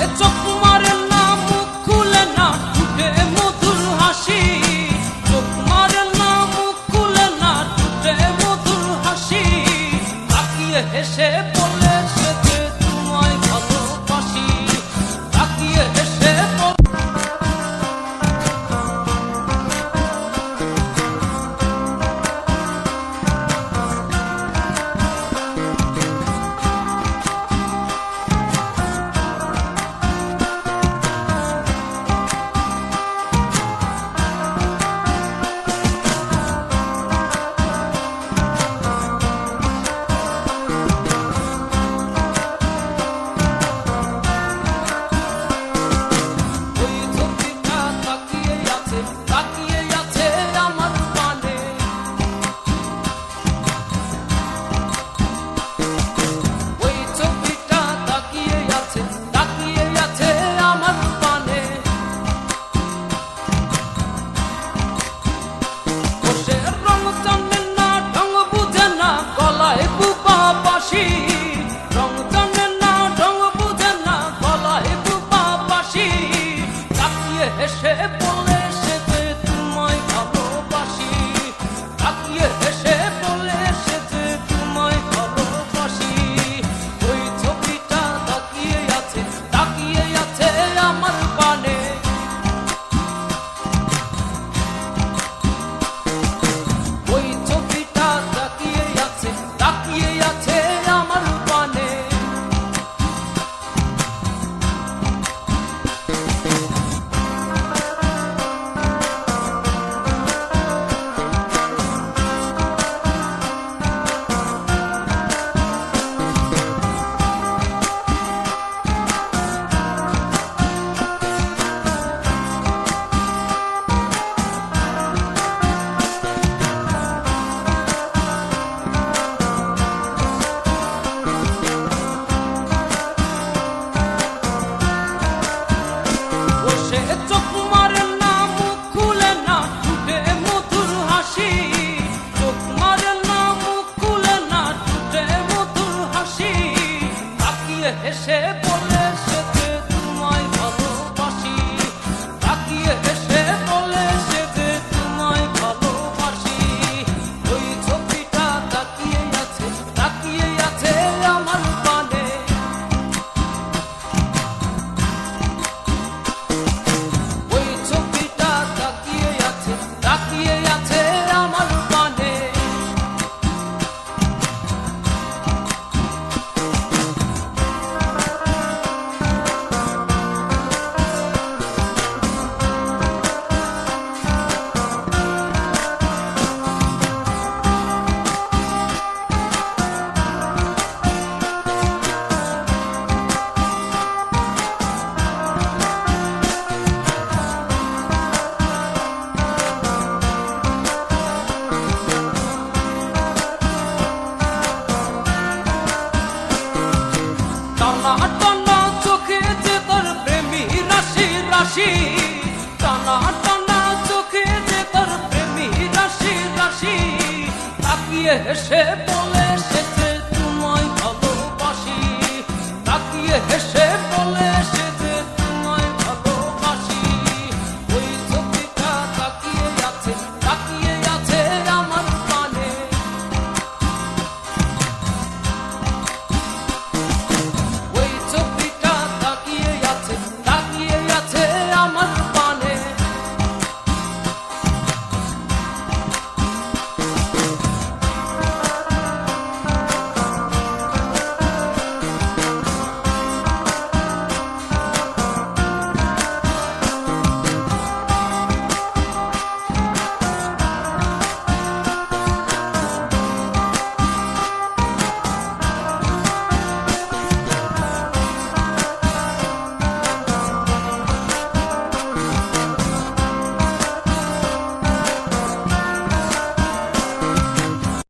诶撞 Eşe ese তাকিয়ে হেসে বলে সেছে তোমায় ভালোবাসি। তাকিয়ে হেসে